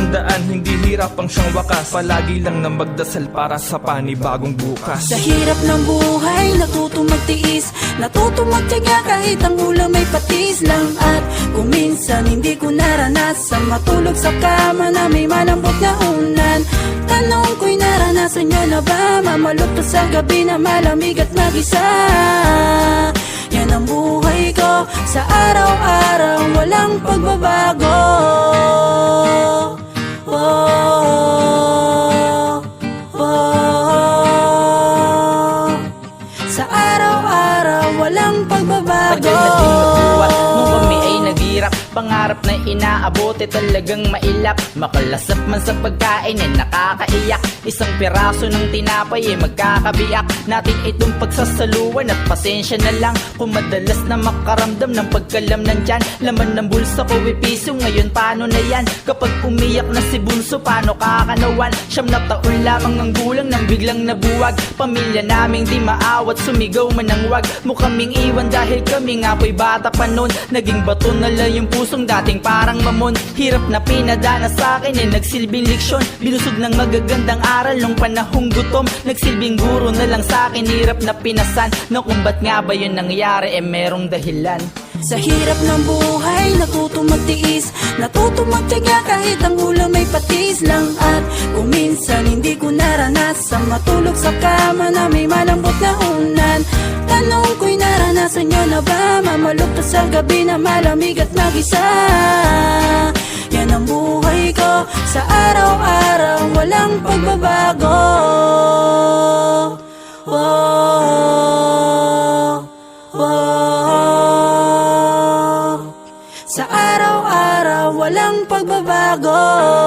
tandaan, hindi hirap ang siyang wakas. Palagi lang na magdasal para sa panibagong bukas. Sa hirap ng buhay, natuto magtiis. Natuto magtyaga kahit ang ulam ay patis lang. At kung minsan hindi ko naranasan Matulog sa kama na may malambot na unan. Tanong ko'y naranasan nyo na ba? Mamalukto sa gabi na malamig at mag-isa. Yan ang buhay ko. Sa araw-araw walang pagbabago Pangarap na inaabot ay talagang mailap. Makalasap man sa pagkain ay nakakaiyak. Isang piraso ng tinapay ay magkakabiyak. Natin itong pagsasaluan at pasensya na lang. Kung madalas na makaramdam ng pagkalam ng tiyan Laman ng bulsa ko ay piso ngayon paano na yan? Kapag umiyak na si Bunso paano kakanawan? Siyam na taon lamang ang gulang nang biglang nabuwag. Pamilya naming di maawat sumigaw man ang wag. Mukaming iwan dahil kami nga po'y bata pa nun. Naging bato na lang yung pusong dating parang mamon Hirap na pinadana sa akin eh nagsilbing leksyon. Binusog ng magagandang aral nung panahong gutom. Nagsilbing guro na lang sa akin hirap na pinasan. Na kung ba't nga ba yun nangyari? Eh merong dahilan. Sa hirap ng buhay, natuto magtiis Natuto magtyaga kahit ang ulam ay patis lang. At kung minsan hindi ko naranasan Matulog sa kama na may malambot na ko'y naranasan nyo na ba? Mamalukto sa gabi na malamig at mag-isa. Yan ang buhay ko. Sa araw-araw walang pagbabago. Oh, oh, Sa araw-araw walang pagbabago